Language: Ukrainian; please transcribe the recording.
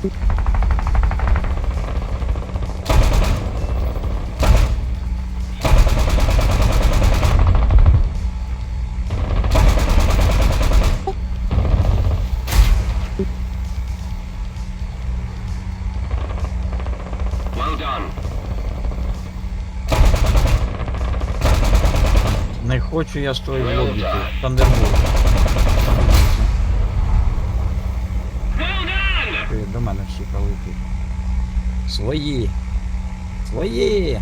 Не хочу я з твоєї логіки. Тандербург. До мене всі прилетіли. Свої. Свої.